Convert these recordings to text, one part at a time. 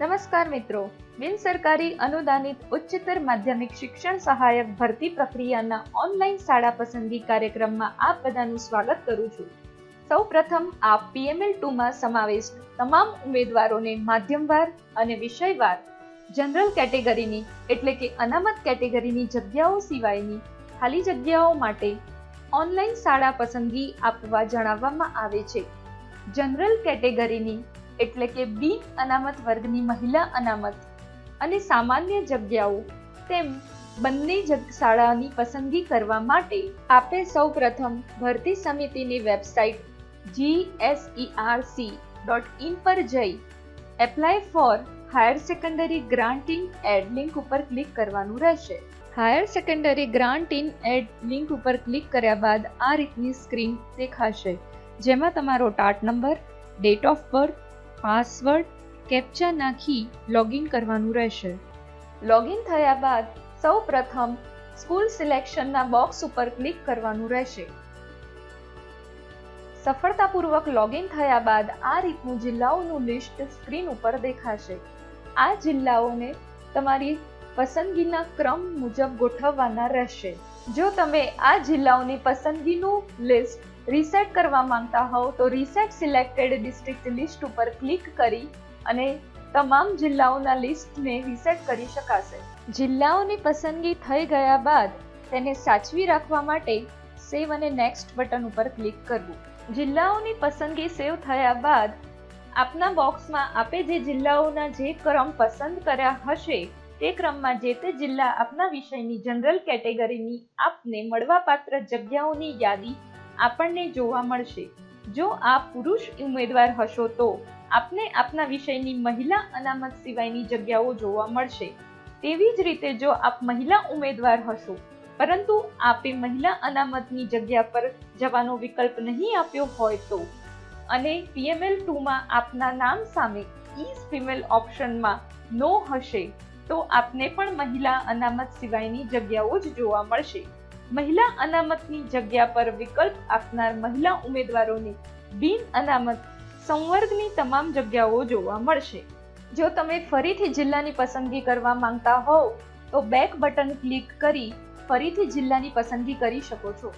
નમસ્કાર મિત્રો. બિન સરકારી અનુદાનિત ઉચ્ચતર માધ્યમિક શિક્ષણ સહાયક ભરતી પ્રક્રિયાના ઓનલાઈન શાળા પસંદગી કાર્યક્રમમાં આપ બધાનું સ્વાગત કરું છું. સૌ પ્રથમ આપ પીએમએલ ટુમાં સમાવિષ્ટ તમામ ઉમેદવારોને માધ્યમવાર અને વિષયવાર, જનરલ કેટેગરીની એટલે કે અનામત કેટેગરીની જગ્યાઓ સિવાયની ખાલી જગ્યાઓ માટે ઓનલાઈન શાળા પસંદગી આપવા જણાવવામાં આવે છે. જનરલ કેટેગરીની એટલે કે બિન અનામત વર્ગની મહિલા અનામત. અને સામાન્ય જગ્યાઓ, તેમ બંને શાળાની પસંદગી કરવા માટે આપે સૌ પ્રથમ ભરતી સમિતિની વેબસાઇટ જીએસઈઆરસી ડોટ ઇન પર જઈ apply for higher secondary grant in aid link ઉપર ક્લિક કરવાનું રહેશે. Higher secondary grant in aid link ઉપર ક્લિક કર્યા બાદ આ રીતની સ્ક્રીન દેખાશે, જેમાં તમારો TAT number date of birth password, captcha નાખી લોગિન કરવાનું રહેશે. લોગિન થયા બાદ સૌ પ્રથમ સ્કૂલ સિલેક્શનના બોક્સ ઉપર ક્લિક કરવાનું રહેશે. સફળતાપૂર્વક લોગિન થયા બાદ આ રીતનું જિલ્લાઓનું લિસ્ટ સ્ક્રીન ઉપર દેખાશે. આ જિલ્લાઓને તમારી પસંદગીના ક્રમ મુજબ ગોઠવવાના રહેશે. જો તમે આ જિલ્લાઓની પસંદગીનું લિસ્ટ રીસેટ કરવા માંગતા હોવ તો રીસેટ સિલેક્ટેડ ડિસ્ટ્રિક્ટ લિસ્ટ ઉપર ક્લિક કરી અને તમામ જિલ્લાઓના લિસ્ટને રીસેટ કરી શકાશે. જિલ્લાઓની પસંદગી થઈ ગયા બાદ તેને સાચવી રાખવા માટે સેવ અને નેક્સ્ટ બટન ઉપર ક્લિક કરવું. જિલ્લાઓની પસંદગી સેવ થયા બાદ આપના બોક્સમાં આપે જે જિલ્લાઓના જે ક્રમ પસંદ કર્યા હશે, તે ક્રમમાં જે તે જિલ્લા આપના વિષયની જનરલ કેટેગરીની આપને મળવાપાત્ર જગ્યાઓની યાદી આપણને જોવા મળશે. જો આપ પુરુષ ઉમેદવાર હશો તો આપને આપના વિષયની મહિલા અનામત સિવાયની જગ્યાઓ જોવા મળશે. તેવી જ રીતે જો આપ મહિલા ઉમેદવાર હશો, પરંતુ આપે મહિલા અનામતની જગ્યા પર જવાનો વિકલ્પ નહીં આપ્યો હોય તો. અને પીએમએલ ટુમાં આપના નામ સામે ઇઝ ફિમેલ ઓપ્શનમાં નો હશે, તો આપને પણ મહિલા અનામત સિવાયની જગ્યાઓ જ જોવા મળશે. મહિલા અનામતની જગ્યા પર વિકલ્પ આપનાર મહિલા ઉમેદવારોને બિન અનામત સંવર્ગની તમામ જગ્યાઓ જોવા મળશે. જો તમે ફરીથી જિલ્લાની પસંદગી કરવા માંગતા હોવ, તો બેક બટન ક્લિક કરી ફરીથી જિલ્લાની પસંદગી કરી શકો છો.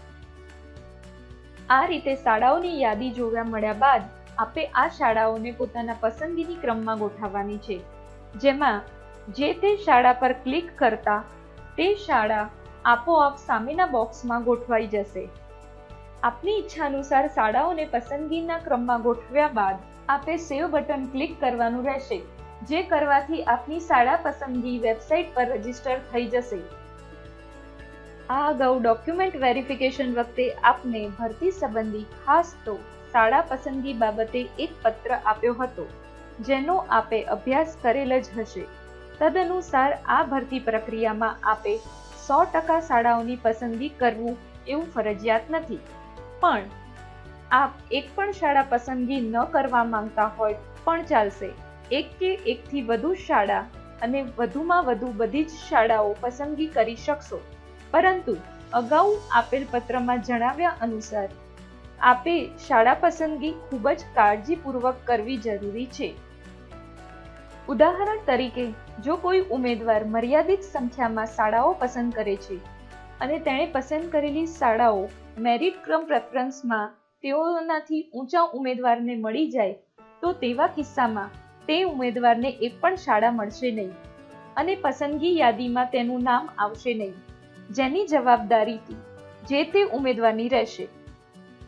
આ રીતે શાળાઓની યાદી જોવા મળ્યા બાદ, આપે આ શાળાઓને પોતાના પસંદગીની ક્રમમાં ગોઠવવાની છે. જેમાં જે તે શાળા પર ક્લિક કરતા તે શાળા આપોઆપ સામેના બોક્સમાં ગોઠવાઈ જશે. આપની ઈચ્છા અનુસાર શાળાઓને પસંદગીના ક્રમમાં ગોઠવ્યા બાદ આપે સેવ બટન ક્લિક કરવાનું રહેશે, જે કરવાથી આપની શાળા પસંદગી વેબસાઇટ પર રજિસ્ટર થઈ જશે. આ અગાઉ ડોક્યુમેન્ટ વેરિફિકેશન વખતે આપને ભરતી સંબંધી ખાસ તો શાળા પસંદગી બાબતે એક પત્ર આપ્યો હતો, જેનો આપે અભ્યાસ કરેલ જ હશે. તદનુસાર આ ભરતી પ્રક્રિયામાં આપે સો ટકા શાળાઓની પસંદગી કરવું એવું ફરજિયાત નથી. પણ આપ એક પણ શાળા પસંદગી ન કરવા માંગતા હોય પણ ચાલશે. એક કે એકથી વધુ શાળા અને વધુમાં વધુ બધી જ શાળાઓ પસંદગી કરી શકશો. પરંતુ અગાઉ આપેલ પત્રમાં જણાવ્યા અનુસાર, આપે શાળા પસંદગી ખૂબ જ કાળજીપૂર્વક કરવી જરૂરી છે. ઉદાહરણ તરીકે, જો કોઈ ઉમેદવાર મર્યાદિત સંખ્યામાં શાળાઓ પસંદ કરે છે અને તેણે પસંદ કરેલી શાળાઓ મેરિટ ક્રમ પ્રેફરન્સમાં તેઓનાથી ઊંચા ઉમેદવારને મળી જાય, તો તેવા કિસ્સામાં તે ઉમેદવારને એક પણ શાળા મળશે નહીં અને પસંદગી યાદીમાં તેનું નામ આવશે નહીં. જેની જવાબદારી જે તે ઉમેદવારની રહેશે.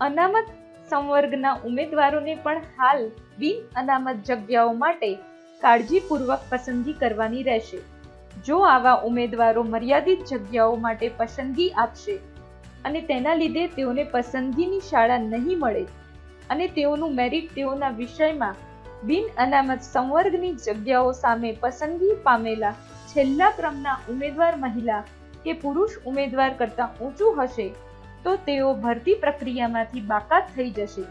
અનામત સંવર્ગના ઉમેદવારોને પણ હાલ બિન અનામત જગ્યાઓ માટે કાળજીપૂર્વક પસંદગી કરવાની રહેશે. જો આવા ઉમેદવારો મર્યાદિત જગ્યાઓ માટે પસંદગી આપશે અને તેના લીધે તેઓને પસંદગીની શાળા નહીં મળે અને તેઓનું મેરિટ તેઓના વિષયમાં બિન અનામત સંવર્ગની જગ્યાઓ સામે પસંદગી પામેલા છેલ્લા ક્રમના ઉમેદવાર મહિલા કે પુરુષ ઉમેદવાર કરતાં ઊંચું હશે, તો તેઓ ભરતી પ્રક્રિયામાંથી બાકાત થઈ જશે.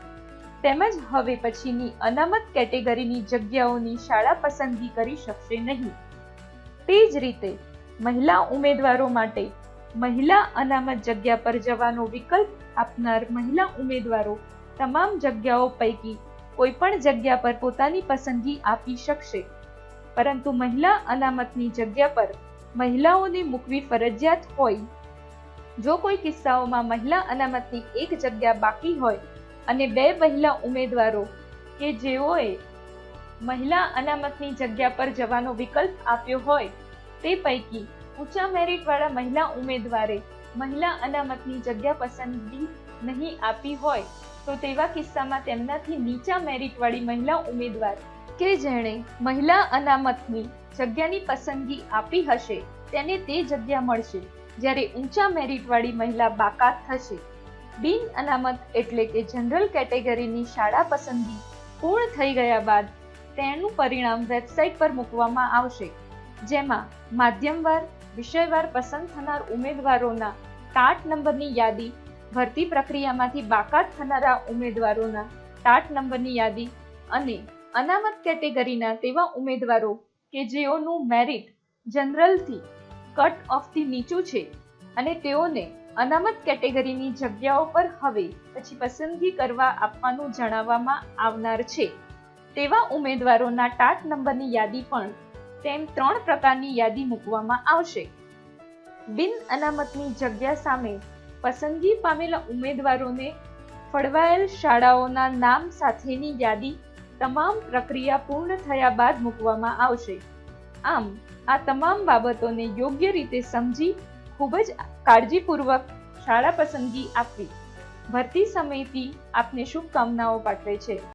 તેમજ હવે પછીની અનામત કેટેગરીની જગ્યાઓની શાળા પસંદગી કરી શકશે નહીં. તે જ રીતે મહિલા ઉમેદવારો માટે મહિલા અનામત જગ્યા પર જવાનો વિકલ્પ આપનાર મહિલા ઉમેદવારો તમામ જગ્યાઓ પૈકી કોઈ પણ જગ્યા પર પોતાની પસંદગી આપી શકશે. પરંતુ મહિલા અનામતની જગ્યા પર મહિલાઓને મૂકવી ફરજિયાત હોય. જો કોઈ કિસ્સાઓમાં મહિલા અનામતની એક જગ્યા બાકી હોય અને બે મહિલા ઉમેદવારો કે જેઓએ મહિલા અનામતની જગ્યા પર જવાનો વિકલ્પ આપ્યો હોય તે પૈકી ઊંચા મેરિટવાળા મહિલા ઉમેદવારે મહિલા અનામતની જગ્યા પસંદગી નહીં આપી હોય તો તેવા કિસ્સામાં તેમનાથી નીચા મેરિટવાળી મહિલા ઉમેદવાર કે જેણે મહિલા અનામતની જગ્યાની પસંદગી આપી હશે તેને તે જગ્યા મળશે જ્યારે ઊંચા મેરિટવાળી મહિલા બાકાત થશે. બિન અનામત એટલે કે જનરલ કેટેગરીની શાળા પસંદગી પૂર્ણ થઈ ગયા બાદ તેનું પરિણામ વેબસાઇટ પર મૂકવામાં આવશે. જેમાં માધ્યમવાર, વિષયવાર પસંદ થનાર ઉમેદવારોના ટાટ નંબરની યાદી, ભરતી પ્રક્રિયામાંથી બાકાત થનારા ઉમેદવારોના ટાટ નંબરની યાદી અને અનામત કેટેગરીના તેવા ઉમેદવારો કે જેઓનું મેરિટ જનરલથી કટ ઓફથી નીચું છે અને તેઓને અનામત કેટેગરીની જગ્યાઓ પર હવે પછી પસંદગી કરવા આપવાનું જણાવવામાં આવનાર છે. તેવા ઉમેદવારોના ટાટ નંબરની યાદી પણ તેમ ત્રણ પ્રકારની યાદી મૂકવામાં આવશે. બિન અનામતની જગ્યા સામે પસંદગી પામેલા ઉમેદવારોને ફળવાયેલ શાળાઓના નામ સાથેની યાદી તમામ પ્રક્રિયા પૂર્ણ થયા બાદ મૂકવામાં આવશે. આમ, આ તમામ બાબતોને યોગ્ય રીતે સમજી ખૂબ જ કાળજીપૂર્વક શાળા પસંદગી આપવી. ભરતી સમિતિ આપને શુભકામનાઓ પાઠવે છે.